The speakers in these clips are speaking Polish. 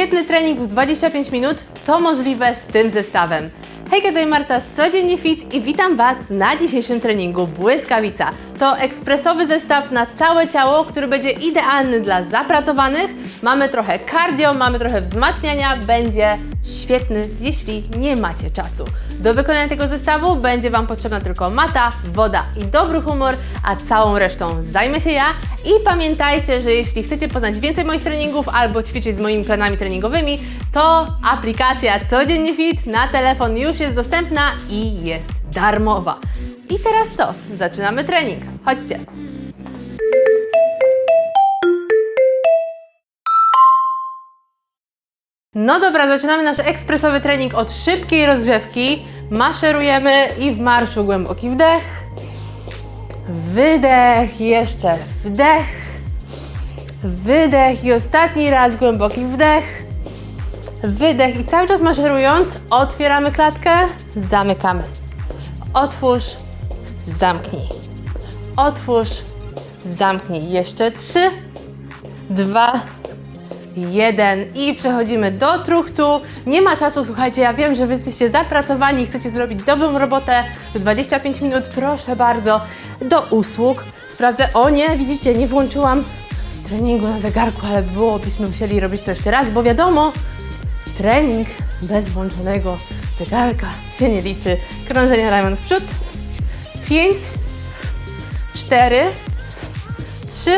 świetny trening w 25 minut, to możliwe z tym zestawem. Hej, tutaj Marta z Codziennie Fit i witam Was na dzisiejszym treningu Błyskawica. To ekspresowy zestaw na całe ciało, który będzie idealny dla zapracowanych. Mamy trochę cardio, mamy trochę wzmacniania, będzie świetny, jeśli nie macie czasu. Do wykonania tego zestawu będzie Wam potrzebna tylko mata, woda i dobry humor, a całą resztą zajmę się ja. I pamiętajcie, że jeśli chcecie poznać więcej moich treningów albo ćwiczyć z moimi planami treningowymi, to aplikacja Codziennie Fit na telefon już jest dostępna i jest darmowa. I teraz co? Zaczynamy trening. Chodźcie. No dobra, zaczynamy nasz ekspresowy trening od szybkiej rozgrzewki. Maszerujemy i w marszu głęboki wdech. Wydech, jeszcze wdech. Wydech i ostatni raz głęboki wdech. Wydech i cały czas maszerując otwieramy klatkę, zamykamy. Otwórz, zamknij. Otwórz, zamknij. Jeszcze trzy, dwa, jeden i przechodzimy do truchtu. Nie ma czasu, słuchajcie, ja wiem, że Wy jesteście zapracowani i chcecie zrobić dobrą robotę w 25 minut, proszę bardzo, do usług. Sprawdzę, o nie, widzicie, nie włączyłam treningu na zegarku, ale byłobyśmy musieli robić to jeszcze raz, bo wiadomo, trening bez włączonego zegarka się nie liczy. Krążenia ramion w przód. 5, 4, 3,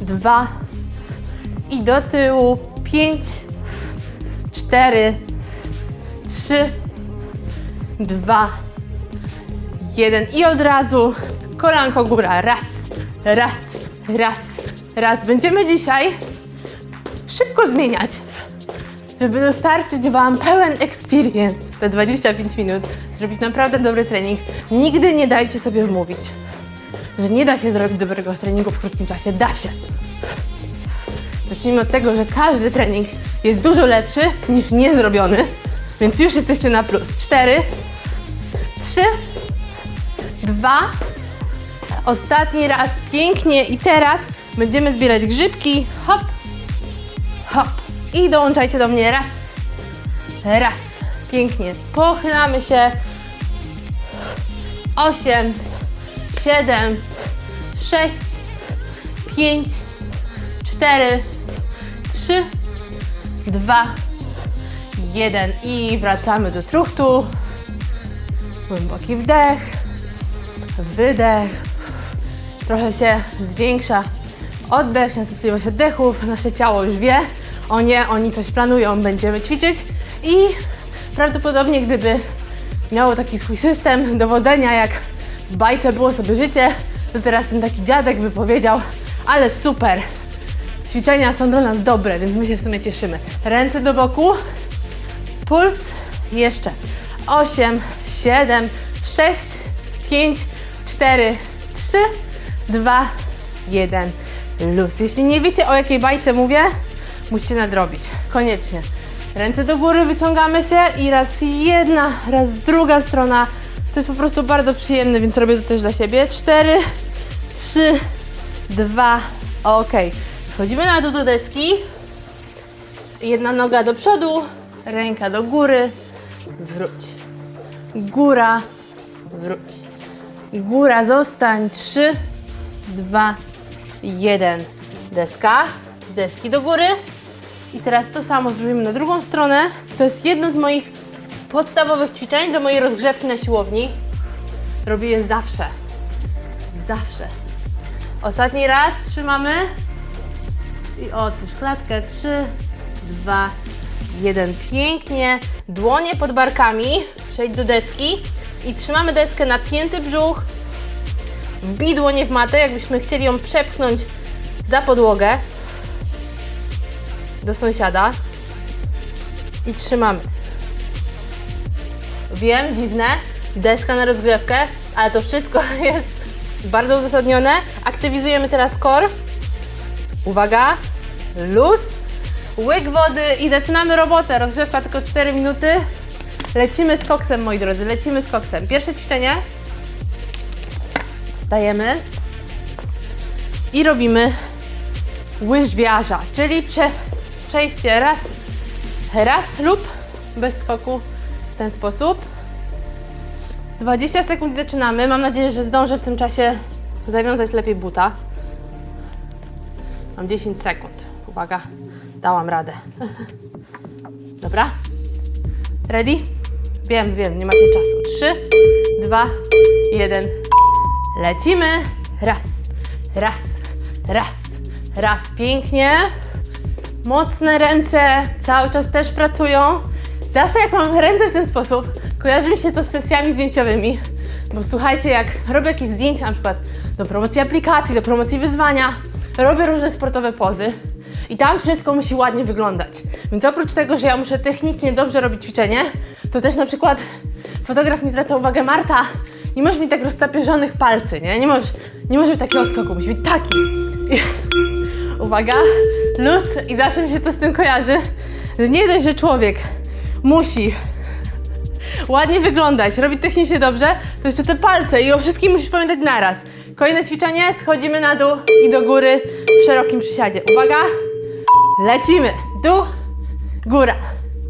2, i do tyłu. 5, 4, 3, 2, 1 i od razu kolanko góra. Raz, raz, raz, raz. Będziemy dzisiaj szybko zmieniać, żeby dostarczyć Wam pełen experience te 25 minut, zrobić naprawdę dobry trening. Nigdy nie dajcie sobie wmówić, że nie da się zrobić dobrego treningu w krótkim czasie. Da się. Zacznijmy od tego, że każdy trening jest dużo lepszy niż niezrobiony, więc już jesteście na plus. Cztery, trzy, dwa, ostatni raz, pięknie i teraz będziemy zbierać grzybki, hop, hop. I dołączajcie do mnie. Raz, raz, pięknie, pochylamy się, osiem, siedem, sześć, pięć, cztery, trzy, dwa, jeden i wracamy do truchtu. Głęboki wdech, wydech. Trochę się zwiększa oddech, częstotliwość oddechów. Nasze ciało już wie, o nie, oni coś planują, będziemy ćwiczyć i prawdopodobnie gdyby miało taki swój system dowodzenia, jak w bajce było sobie życie, to teraz ten taki dziadek by powiedział, ale super, Ćwiczenia są dla nas dobre, więc my się w sumie cieszymy. Ręce do boku, puls, jeszcze 8, 7, 6, 5, 4, 3, 2, 1, luz. Jeśli nie wiecie o jakiej bajce mówię, musicie nadrobić, koniecznie. Ręce do góry, wyciągamy się i raz jedna, raz druga strona. To jest po prostu bardzo przyjemne, więc robię to też dla siebie. 4, 3, 2, ok. Schodzimy na dół do deski. Jedna noga do przodu, ręka do góry, wróć. Góra, wróć. Góra, zostań. 3, 2, 1. Deska, z deski do góry. I teraz to samo zrobimy na drugą stronę. To jest jedno z moich podstawowych ćwiczeń do mojej rozgrzewki na siłowni. Robię je zawsze. Zawsze. Ostatni raz trzymamy. I otwórz klatkę. 3, 2, 1. Pięknie. Dłonie pod barkami. Przejdź do deski. I trzymamy deskę napięty brzuch. Wbij dłonie w matę, jakbyśmy chcieli ją przepchnąć za podłogę. Do sąsiada. I trzymamy. Wiem, dziwne. Deska na rozgrzewkę, ale to wszystko jest bardzo uzasadnione. Aktywizujemy teraz core. Uwaga, luz, łyk wody i zaczynamy robotę. Rozgrzewka tylko 4 minuty. Lecimy z koksem, moi drodzy, lecimy z koksem. Pierwsze ćwiczenie. Wstajemy i robimy łyżwiarza, czyli prze, przejście raz, raz lub bez skoku w ten sposób. 20 sekund zaczynamy. Mam nadzieję, że zdążę w tym czasie zawiązać lepiej buta. Mam 10 sekund. Uwaga, dałam radę. Dobra? Ready? Wiem, wiem, nie macie czasu. 3, 2, 1. Lecimy. Raz, raz, raz, raz. Pięknie. Mocne ręce cały czas też pracują. Zawsze jak mam ręce w ten sposób, kojarzy mi się to z sesjami zdjęciowymi. Bo słuchajcie, jak robię jakieś zdjęcia, na przykład do promocji aplikacji, do promocji wyzwania, robię różne sportowe pozy i tam wszystko musi ładnie wyglądać. Więc oprócz tego, że ja muszę technicznie dobrze robić ćwiczenie, to też na przykład fotograf mi zwraca uwagę, Marta, nie możesz mieć tak roztapierzonych palcy, nie? Nie możesz, nie może być takiego skoku, musi być taki. I, uwaga, luz i zawsze mi się to z tym kojarzy, że nie dość, że człowiek musi ładnie wyglądać, robić technicznie dobrze, to jeszcze te palce i o wszystkim musisz pamiętać naraz. Kolejne ćwiczenie, schodzimy na dół i do góry w szerokim przysiadzie. Uwaga, lecimy. Dół, góra,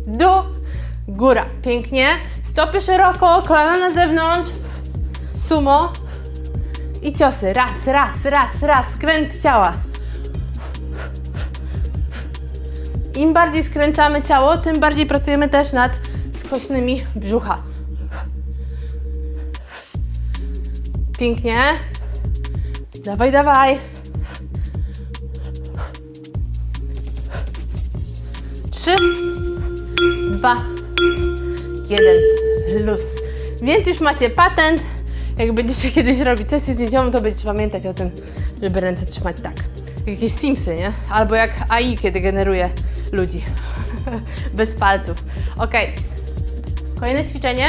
dół, góra. Pięknie. Stopy szeroko, kolana na zewnątrz. Sumo i ciosy. Raz, raz, raz, raz. Skręt ciała. Im bardziej skręcamy ciało, tym bardziej pracujemy też nad skośnymi brzucha. Pięknie. Dawaj, dawaj. Trzy, dwa, jeden. Luz. Więc już macie patent. Jak będziecie kiedyś robić sesję zdjęciową, to będziecie pamiętać o tym, żeby ręce trzymać tak. Jak Jakieś Simsy, nie? Albo jak AI, kiedy generuje ludzi. Bez palców. Ok. Kolejne ćwiczenie.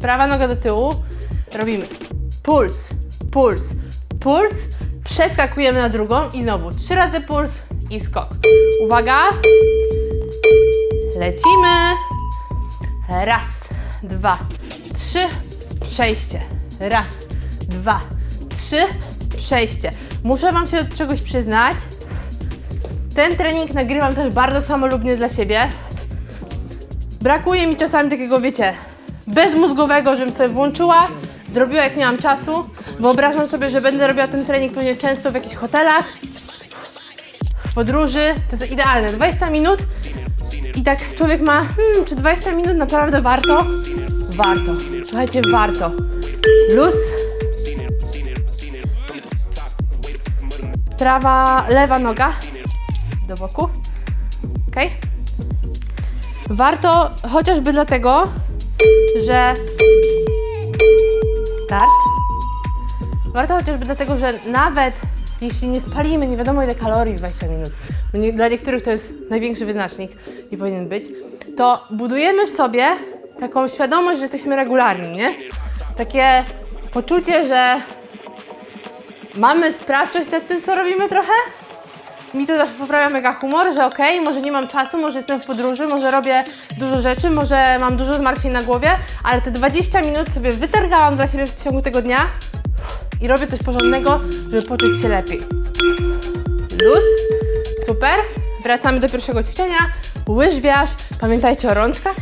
Prawa noga do tyłu. Robimy puls, puls, puls. Przeskakujemy na drugą i znowu trzy razy puls i skok. Uwaga. Lecimy. Raz, dwa, trzy. Przejście. Raz, dwa, trzy. Przejście. Muszę Wam się do czegoś przyznać. Ten trening nagrywam też bardzo samolubnie dla siebie. Brakuje mi czasami takiego, wiecie, bezmózgowego, żebym sobie włączyła, zrobiła jak nie mam czasu. Wyobrażam sobie, że będę robiła ten trening pewnie często w jakichś hotelach, w podróży. To jest idealne. 20 minut i tak człowiek ma, hmm, czy 20 minut naprawdę warto? Warto. Słuchajcie, warto. Luz. Prawa, lewa noga do boku. Warto chociażby dlatego, że start. Warto chociażby dlatego, że nawet jeśli nie spalimy nie wiadomo ile kalorii w 20 minut, bo nie, dla niektórych to jest największy wyznacznik, nie powinien być, to budujemy w sobie taką świadomość, że jesteśmy regularni, nie? Takie poczucie, że mamy sprawczość nad tym, co robimy trochę. Mi to zawsze poprawia mega humor, że okej, może nie mam czasu, może jestem w podróży, może robię dużo rzeczy, może mam dużo zmartwień na głowie, ale te 20 minut sobie wytargałam dla siebie w ciągu tego dnia i robię coś porządnego, żeby poczuć się lepiej. Luz, super. Wracamy do pierwszego ćwiczenia. Łyżwiarz, pamiętajcie o rączkach.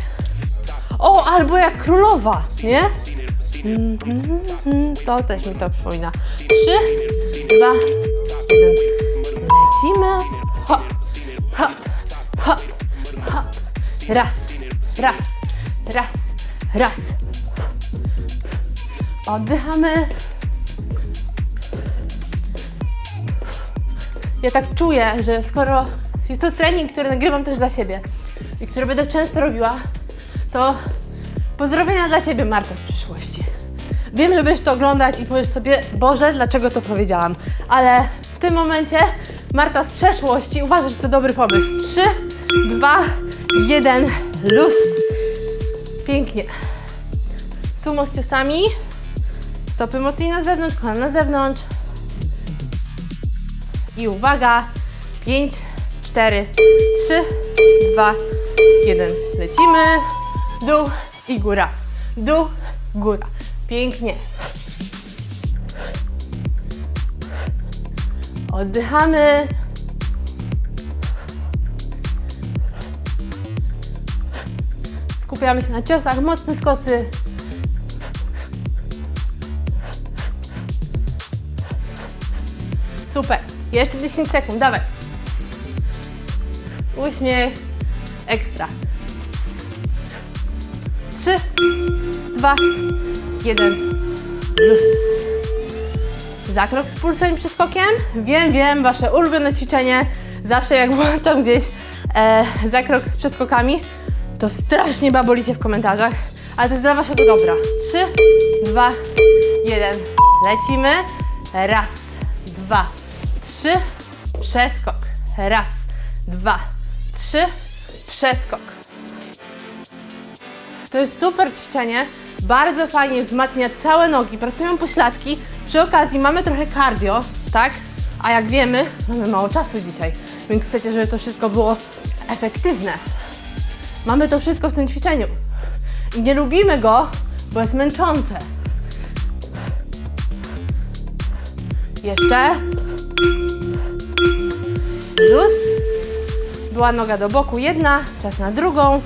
O, albo jak królowa, nie? Mhm, To też mi to przypomina. Trzy, dwa, jeden. Lecimy. Hop, hop, hop, hop. Raz, raz, raz, raz. Oddychamy. Ja tak czuję, że skoro jest to trening, który nagrywam też dla siebie i który będę często robiła, to pozdrowienia dla Ciebie, Marta, z przyszłości. Wiem, że będziesz to oglądać i powiesz sobie, Boże, dlaczego to powiedziałam, ale w tym momencie Marta z przeszłości uważa, że to dobry pomysł. 3, 2, 1, luz. Pięknie. Sumo z ciosami. Stopy mocniej na zewnątrz, kolana na zewnątrz. I uwaga, 5, 4, 3, 2, 1. Lecimy. Dół i góra. Dół, góra. Pięknie. Oddychamy. Skupiamy się na ciosach, mocne skosy. Super. Jeszcze 10 sekund, dawaj. Uśmiech. Ekstra. 3, 2, 1. Luz. Zakrok z pulsem i przeskokiem. Wiem, wiem, wasze ulubione ćwiczenie. Zawsze jak włączam gdzieś e, zakrok z przeskokami, to strasznie babolicie w komentarzach, ale to jest dla waszego dobra. 3, 2, 1. Lecimy. Raz, dwa, trzy. Przeskok. Raz, dwa, trzy. Przeskok. To jest super ćwiczenie. Bardzo fajnie wzmacnia całe nogi, pracują pośladki. Przy okazji mamy trochę cardio, tak? A jak wiemy, mamy mało czasu dzisiaj, więc chcecie, żeby to wszystko było efektywne. Mamy to wszystko w tym ćwiczeniu. I nie lubimy go, bo jest męczące. Jeszcze. Luz. Była noga do boku jedna, czas na drugą,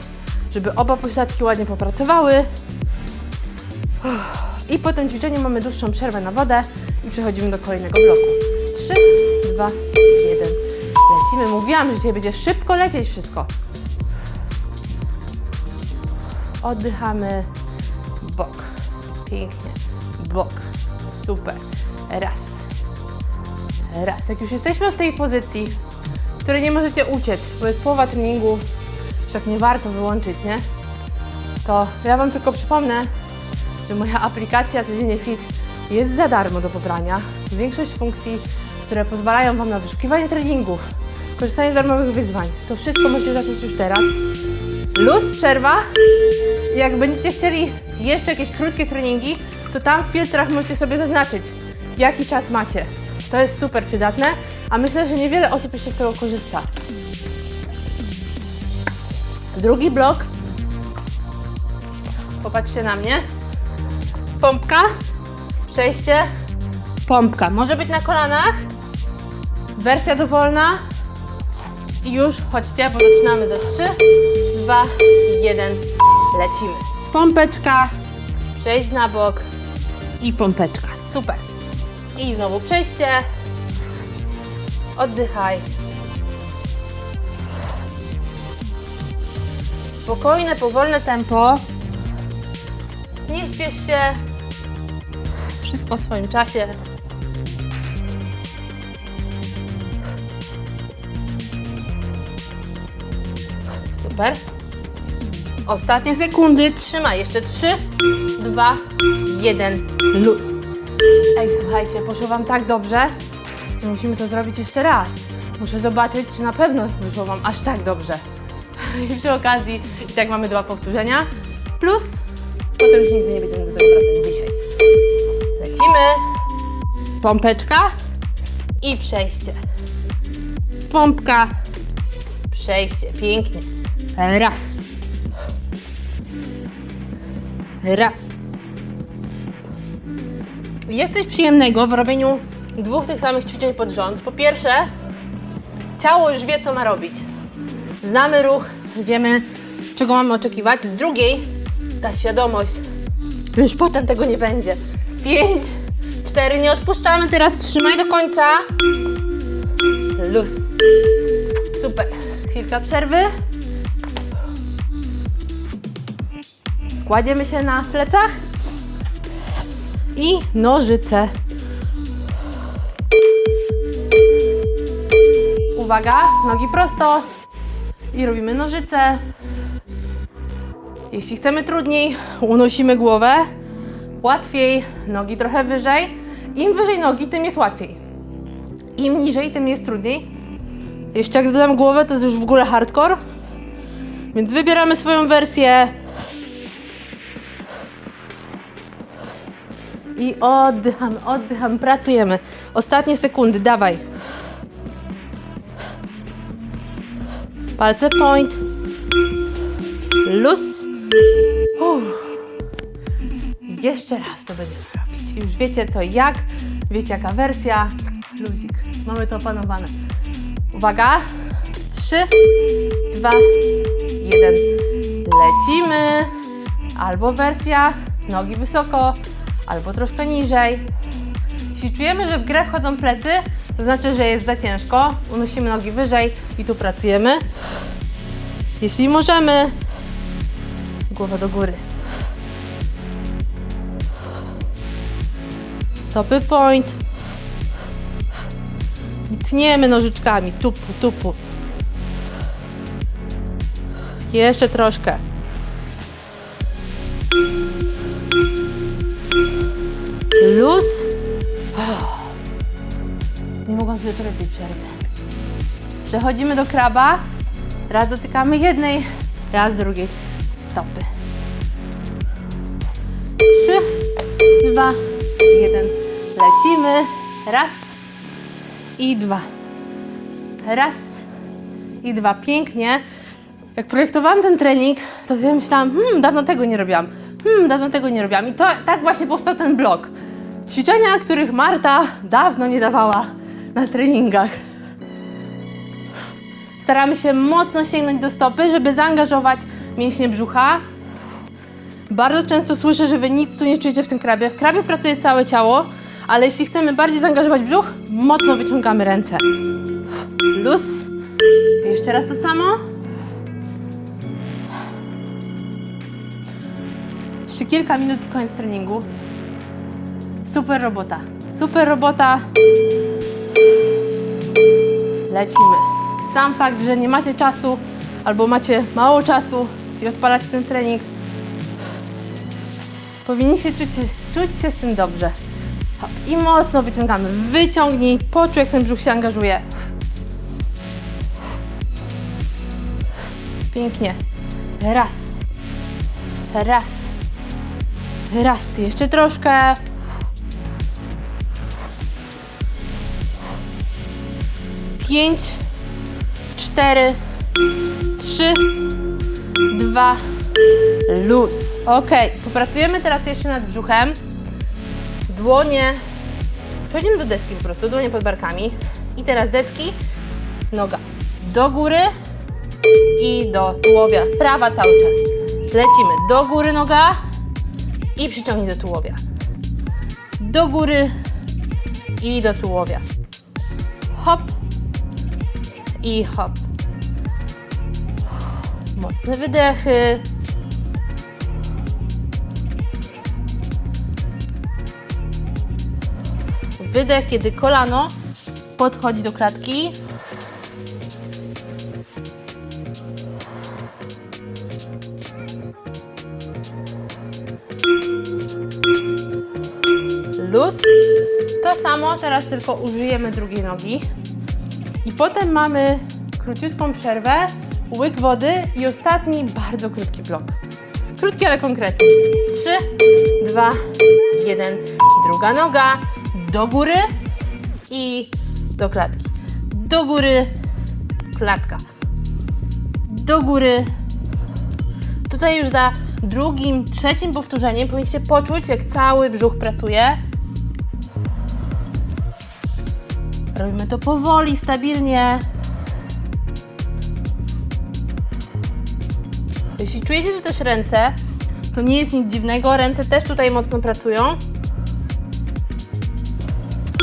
żeby oba pośladki ładnie popracowały. I po tym ćwiczeniu mamy dłuższą przerwę na wodę i przechodzimy do kolejnego bloku. 3, 2, 1. Lecimy. Mówiłam, że dzisiaj będzie szybko lecieć wszystko. Oddychamy. Bok. Pięknie. Bok. Super. Raz. Raz. Jak już jesteśmy w tej pozycji, w której nie możecie uciec, bo jest połowa treningu, już tak nie warto wyłączyć, nie? To ja Wam tylko przypomnę, że moja aplikacja Codziennie Fit jest za darmo do pobrania. Większość funkcji, które pozwalają Wam na wyszukiwanie treningów, korzystanie z darmowych wyzwań, to wszystko możecie zacząć już teraz. Luz, przerwa. Jak będziecie chcieli jeszcze jakieś krótkie treningi, to tam w filtrach możecie sobie zaznaczyć, jaki czas macie. To jest super przydatne, a myślę, że niewiele osób jeszcze z tego korzysta. Drugi blok. Popatrzcie na mnie. Pompka, przejście, pompka. Może być na kolanach. Wersja dowolna. I już chodźcie, bo zaczynamy za 3, 2, 1. Lecimy. Pompeczka, przejść na bok i pompeczka. Super. I znowu przejście. Oddychaj. Spokojne, powolne tempo. Nie śpiesz się. Wszystko w swoim czasie. Super. Ostatnie sekundy. Trzymaj. Jeszcze 3, 2, 1. Luz. Ej, słuchajcie, poszło Wam tak dobrze, że musimy to zrobić jeszcze raz. Muszę zobaczyć, czy na pewno wyszło Wam aż tak dobrze. I przy okazji, i tak mamy dwa powtórzenia. Plus, potem już nigdy nie będziemy do tego wracać Lecimy. Pompeczka i przejście. Pompka, przejście. Pięknie. Raz. Raz. Jest coś przyjemnego w robieniu dwóch tych samych ćwiczeń pod rząd. Po pierwsze, ciało już wie, co ma robić. Znamy ruch, wiemy, czego mamy oczekiwać. Z drugiej, ta świadomość, że już potem tego nie będzie. Pięć, cztery, nie odpuszczamy teraz, trzymaj do końca. Luz. Super. Chwilka przerwy. Kładziemy się na plecach i nożyce. Uwaga, nogi prosto i robimy nożyce. Jeśli chcemy trudniej, unosimy głowę. Łatwiej, nogi trochę wyżej. Im wyżej nogi, tym jest łatwiej. Im niżej, tym jest trudniej. Jeszcze jak dodam głowę, to jest już w ogóle hardcore. Więc wybieramy swoją wersję. I oddychamy, oddychamy, pracujemy. Ostatnie sekundy, dawaj. Palce point. Luz. Uff. Jeszcze raz to będziemy robić. Już wiecie co i jak, wiecie jaka wersja. Luzik. Mamy to opanowane. Uwaga. Trzy, dwa, jeden. Lecimy. Albo wersja nogi wysoko, albo troszkę niżej. Jeśli czujemy, że w grę wchodzą plecy, to znaczy, że jest za ciężko. Unosimy nogi wyżej i tu pracujemy. Jeśli możemy, głowa do góry. Stopy point. I tniemy nożyczkami. Tupu, tupu. Jeszcze troszkę. Luz. Nie mogłam się doczekać tej przerwy. Przechodzimy do kraba. Raz dotykamy jednej, raz drugiej stopy. Trzy, dwa, jeden. Lecimy. Raz i dwa. Raz i dwa. Pięknie. Jak projektowałam ten trening, to sobie myślałam, hmm, dawno tego nie robiłam. Hmm, dawno tego nie robiłam. I to, tak właśnie powstał ten blok. Ćwiczenia, których Marta dawno nie dawała na treningach. Staramy się mocno sięgnąć do stopy, żeby zaangażować mięśnie brzucha. Bardzo często słyszę, że wy nic tu nie czujecie w tym krabie. W krabie pracuje całe ciało, ale jeśli chcemy bardziej zaangażować brzuch, mocno wyciągamy ręce. Luz. Jeszcze raz to samo. Jeszcze kilka minut i koniec treningu. Super robota. Super robota. Lecimy. Sam fakt, że nie macie czasu albo macie mało czasu i odpalacie ten trening, powinniście czuć czuć się z tym dobrze. Hop. I mocno wyciągamy. Wyciągnij, poczuj jak ten brzuch się angażuje. Pięknie. Raz. Raz. Raz. Jeszcze troszkę. Pięć, cztery, trzy, dwa, luz. Ok, popracujemy teraz jeszcze nad brzuchem. Dłonie. Przechodzimy do deski po prostu, dłonie pod barkami. I teraz deski, noga do góry i do tułowia. Prawa cały czas. Lecimy do góry noga i przyciągnij do tułowia. Do góry i do tułowia. Hop i hop. Mocne wydechy. Wydech, kiedy kolano podchodzi do klatki. Luz. To samo, teraz tylko użyjemy drugiej nogi. I potem mamy króciutką przerwę, łyk wody i ostatni bardzo krótki blok. Krótki, ale konkretny. 3, 2, 1. Druga noga do góry i do klatki. Do góry, klatka. Do góry. Tutaj już za drugim, trzecim powtórzeniem powinniście poczuć, jak cały brzuch pracuje. Robimy to powoli, stabilnie. Jeśli czujecie tu też ręce, to nie jest nic dziwnego. Ręce też tutaj mocno pracują.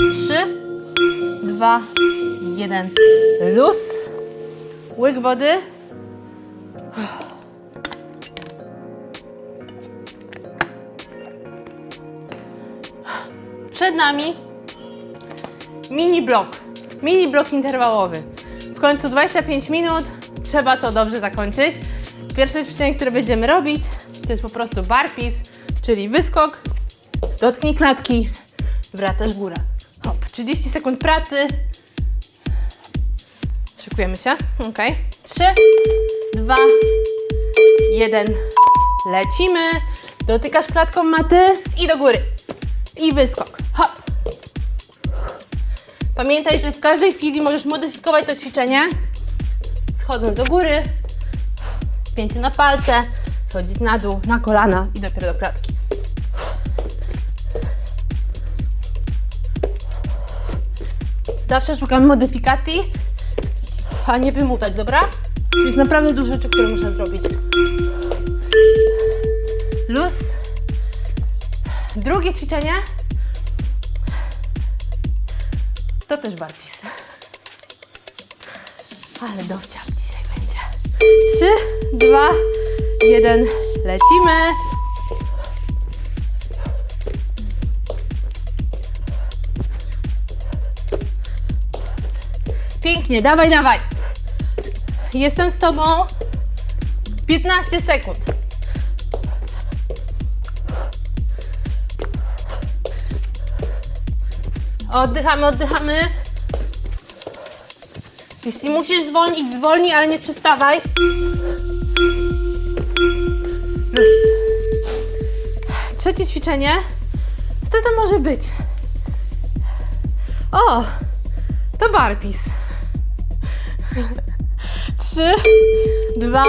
Trzy, dwa, jeden. Luz. Łyk wody. Przed nami mini blok. Mini blok interwałowy. W końcu 25 minut. Trzeba to dobrze zakończyć. Pierwsze ćwiczenie, które będziemy robić, to jest po prostu barpis, czyli wyskok, dotknij klatki, wracasz góra. Hop, 30 sekund pracy. Szykujemy się. Ok. 3, 2, 1. Lecimy. Dotykasz klatką maty i do góry. I wyskok. Hop. Pamiętaj, że w każdej chwili możesz modyfikować to ćwiczenie. Schodząc do góry, spięcie na palce, schodzić na dół, na kolana i dopiero do klatki. Zawsze szukamy modyfikacji, a nie wymówek, dobra? Jest naprawdę dużo rzeczy, które muszę zrobić. Luz. Drugie ćwiczenie. To też barpis. Ale dowciap dzisiaj będzie. Trzy, dwa, jeden. Lecimy. Pięknie, dawaj, dawaj. Jestem z tobą. 15 sekund. Oddychamy, oddychamy. Jeśli musisz zwolnić, zwolnij, ale nie przestawaj. Luz. Trzecie ćwiczenie. Co to może być? O, to barpis. Trzy, dwa,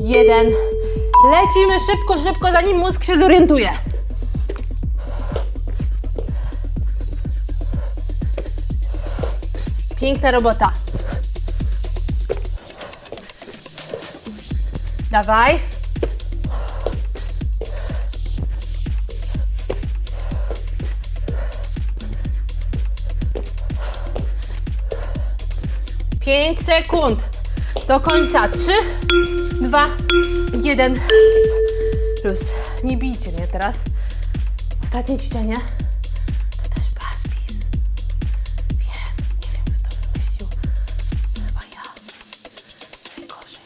jeden. Lecimy szybko, szybko, zanim mózg się zorientuje. Piękna robota. Dawaj. Pięć sekund. Do końca. Trzy, dwa, jeden. Plus. Nie bijcie mnie teraz. Ostatnie ćwiczenie. To też barpis. Wiem, nie wiem kto to wymyślił. Chyba ja. Najgorzej.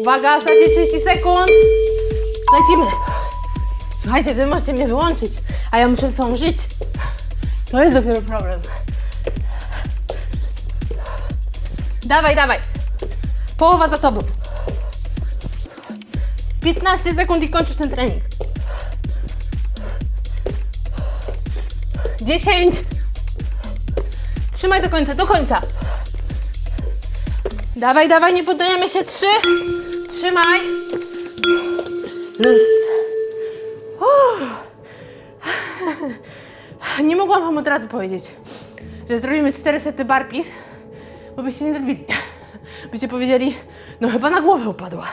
Uwaga, ostatnie 30 sekund. Lecimy. Słuchajcie, wy możecie mnie wyłączyć, a ja muszę są żyć. To jest dopiero problem. Dawaj, dawaj. Połowa za tobą. 15 sekund i kończysz ten trening. 10. Trzymaj do końca, do końca. Dawaj, dawaj, nie poddajemy się. 3. Trzymaj. Luz. Nie mogłam wam od razu powiedzieć, że zrobimy 4 sety barpis, bo byście nie zrobili. Byście powiedzieli, no chyba na głowę upadła.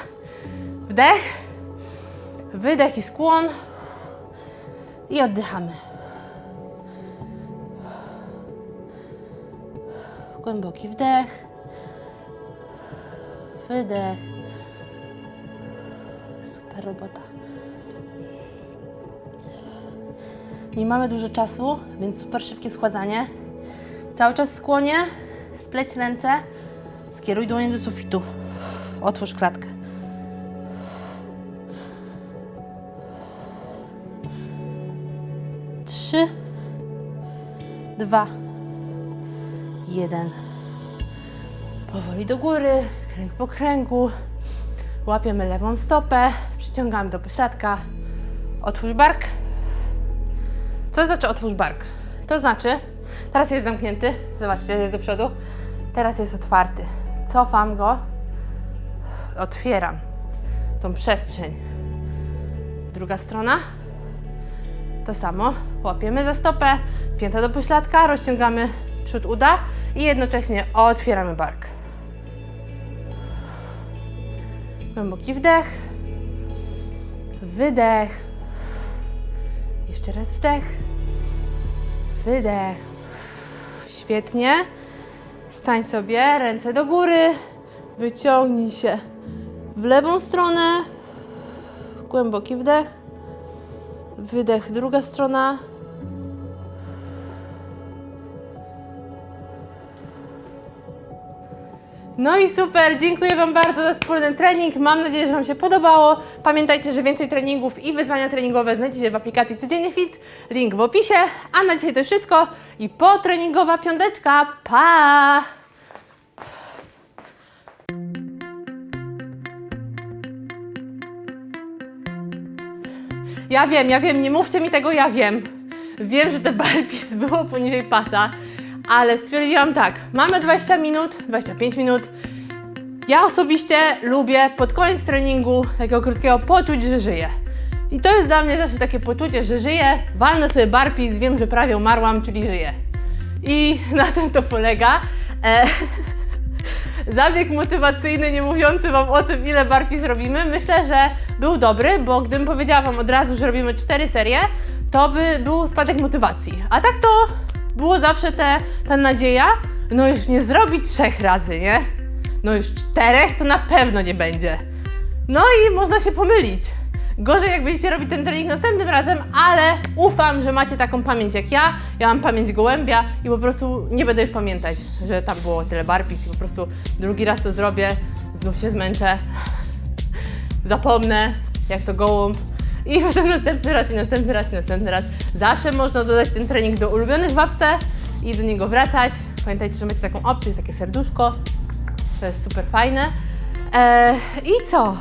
Wdech, wydech i skłon. I oddychamy. Głęboki wdech, wydech. Super robota. Nie mamy dużo czasu, więc super szybkie schładzanie. Cały czas skłonie, spleć ręce, skieruj dłonie do sufitu. Otwórz klatkę. Trzy, dwa, jeden. Powoli do góry, kręg po kręgu. Łapiemy lewą stopę, przyciągamy do pośladka. Otwórz bark. Co znaczy otwórz bark? To znaczy, teraz jest zamknięty, zobaczcie, jest do przodu. Teraz jest otwarty. Cofam go, otwieram tą przestrzeń. Druga strona. To samo. Łapiemy za stopę, pięta do pośladka, rozciągamy przód uda i jednocześnie otwieramy bark. Głęboki wdech, wydech, jeszcze raz wdech, wydech. Świetnie. Stań sobie, ręce do góry, wyciągnij się w lewą stronę, głęboki wdech, wydech, druga strona. No i super, dziękuję Wam bardzo za wspólny trening. Mam nadzieję, że Wam się podobało. Pamiętajcie, że więcej treningów i wyzwania treningowe znajdziecie w aplikacji Codziennie Fit. Link w opisie. A na dzisiaj to wszystko i potreningowa piąteczka. Pa! Ja wiem, ja wiem, nie mówcie mi tego, ja wiem. Wiem, że te barpis było poniżej pasa, ale stwierdziłam tak, mamy 20 minut, 25 minut. Ja osobiście lubię pod koniec treningu takiego krótkiego poczuć, że żyję. I to jest dla mnie zawsze takie poczucie, że żyję, walnę sobie barpis, wiem, że prawie umarłam, czyli żyję. I na tym to polega. E, zabieg motywacyjny, nie mówiący Wam o tym, ile barpi zrobimy, myślę, że był dobry, bo gdybym powiedziała Wam od razu, że robimy cztery serie, to by był spadek motywacji. A tak to było zawsze te, ta nadzieja, no już nie zrobi trzech razy, nie? No już czterech to na pewno nie będzie. No i można się pomylić. Gorzej jak będziecie robić ten trening następnym razem, ale ufam, że macie taką pamięć jak ja. Ja mam pamięć gołębia i po prostu nie będę już pamiętać, że tam było tyle barpis i po prostu drugi raz to zrobię, znów się zmęczę, zapomnę, jak to gołąb. I potem następny raz, i następny raz, i następny raz. Zawsze można dodać ten trening do ulubionych w apce i do niego wracać. Pamiętajcie, że macie taką opcję, jest takie serduszko. To jest super fajne. Eee, I co?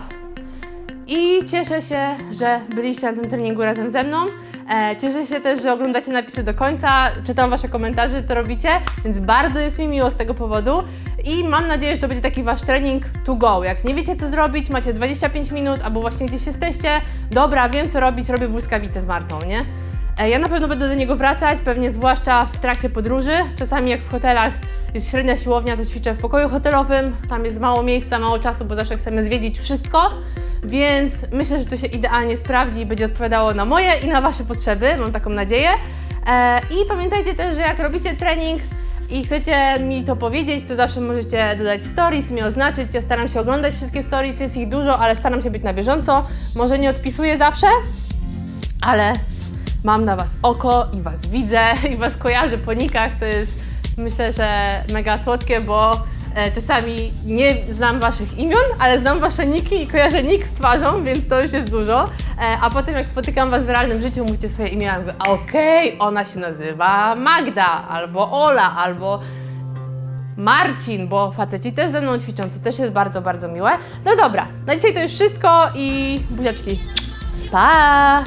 I cieszę się, że byliście na tym treningu razem ze mną. E, cieszę się też, że oglądacie napisy do końca. Czytam Wasze komentarze, to robicie, więc bardzo jest mi miło z tego powodu. I mam nadzieję, że to będzie taki Wasz trening to go. Jak nie wiecie, co zrobić, macie 25 minut albo właśnie gdzieś jesteście, dobra, wiem, co robić, robię błyskawice z Martą, nie? E, Ja na pewno będę do niego wracać, pewnie zwłaszcza w trakcie podróży. Czasami jak w hotelach jest średnia siłownia, to ćwiczę w pokoju hotelowym. Tam jest mało miejsca, mało czasu, bo zawsze chcemy zwiedzić wszystko. Więc myślę, że to się idealnie sprawdzi i będzie odpowiadało na moje i na Wasze potrzeby. Mam taką nadzieję. E, I pamiętajcie też, że jak robicie trening i chcecie mi to powiedzieć, to zawsze możecie dodać stories, mnie oznaczyć. Ja staram się oglądać wszystkie stories, jest ich dużo, ale staram się być na bieżąco. Może nie odpisuję zawsze, ale mam na Was oko i Was widzę i Was kojarzę po nikach, co jest myślę, że mega słodkie, bo e, czasami nie znam Waszych imion, ale znam Wasze niki i kojarzę nick z twarzą, więc to już jest dużo. E, a potem jak spotykam Was w realnym życiu, mówicie swoje imię, a okej, ona się nazywa Magda, albo Ola, albo Marcin, bo faceci też ze mną ćwiczą, co też jest bardzo, bardzo miłe. No dobra, na dzisiaj to już wszystko i buziaczki. Pa!